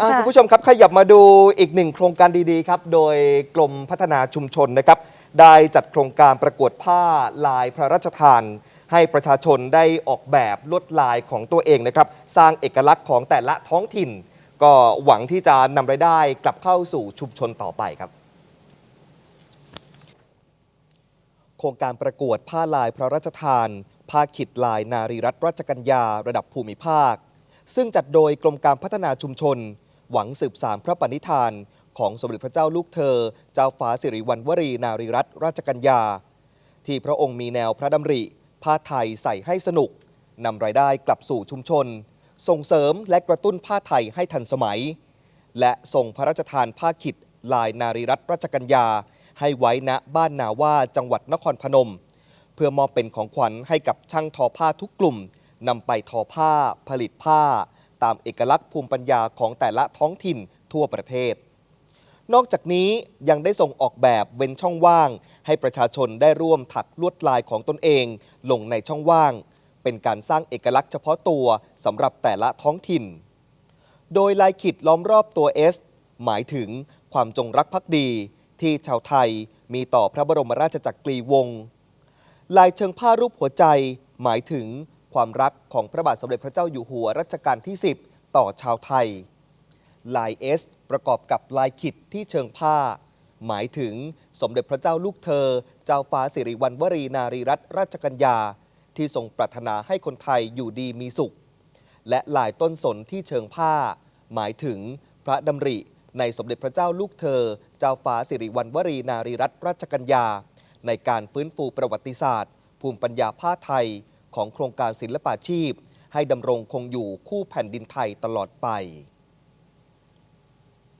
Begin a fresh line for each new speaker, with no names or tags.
อะ
ค่ะ
คุณผู้ชมครับขยับมาดูอีกหนึ่งโครงการดีๆครับ โดยกรมพัฒนาชุมชนนะครับ ได้จัดโครงการประกวดผ้าลายพระราชทาน ให้ประชาชนได้ออกแบบลวดลายของตัวเองนะครับ สร้างเอกลักษณ์ของแต่ละท้องถิ่น ก็หวังที่จะนำรายได้กลับเข้าสู่ชุมชนต่อไปครับ โครงการประกวดผ้าลายพระราชทาน ผ้าขิดลายนารีรัตนราชกัญญาระดับภูมิภาค ซึ่งจัดโดยกรมการพัฒนาชุมชน หวังสืบสารพระปณิธาน ของสมเด็จพระเจ้าลูกเธอ เจ้าฟ้าสิริวัณวรีนารีรัตนราชกัญญา ที่พระองค์มีแนวพระดำริ ผ้าไทยใส่ให้สนุกนำรายได้กลับสู่ชุมชน ส่งเสริมและกระตุ้นผ้าไทยให้ทันสมัย และส่งพระราชทานผ้าขิดลายนารีรัตนราชกัญญา ให้ไว้ณบ้านนาว่าจังหวัดนครพนม เพื่อมอบเป็นของขวัญให้กับช่างทอผ้าทุกกลุ่มนำไปทอผ้าผลิตผ้า ตามเอกลักษณ์ภูมิปัญญาของแต่ละท้องถิ่นทั่วประเทศ นอกจากนี้ยังได้ส่งออกแบบเว้นช่องว่าง ให้ประชาชนได้ร่วมถักลวดลายของตนเอง ลงในช่องว่าง เป็นการสร้างเอกลักษณ์เฉพาะตัวสำหรับแต่ละท้องถิ่น โดยลายขีดล้อมรอบตัว S หมายถึงความจงรักภักดี ที่ชาวไทยมีต่อพระบรมราชจักรีวงศ์ลายเชิงผ้ารูปหัวใจ หมายถึง ความรักของพระบาทสมเด็จพระเจ้าอยู่หัวรัชกาลที่ 10 ต่อชาวไทย ลาย S ประกอบกับลายขิดที่เชิงผ้า หมายถึงสมเด็จพระเจ้าลูกเธอ เจ้าฟ้าสิริวัณวรีนารีรัตนราชกัญญา ที่ทรงปรารถนาให้คนไทยอยู่ดีมีสุข และลายต้นสนที่เชิงผ้า หมายถึงพระดำริในสมเด็จพระเจ้าลูกเธอ เจ้าฟ้าสิริวัณวรีนารีรัตนราชกัญญา ในการฟื้นฟูประวัติศาสตร์ ภูมิปัญญาผ้าไทย ของโครงการศิลปาชีพ ให้ดำรงคงอยู่คู่แผ่นดินไทยตลอดไป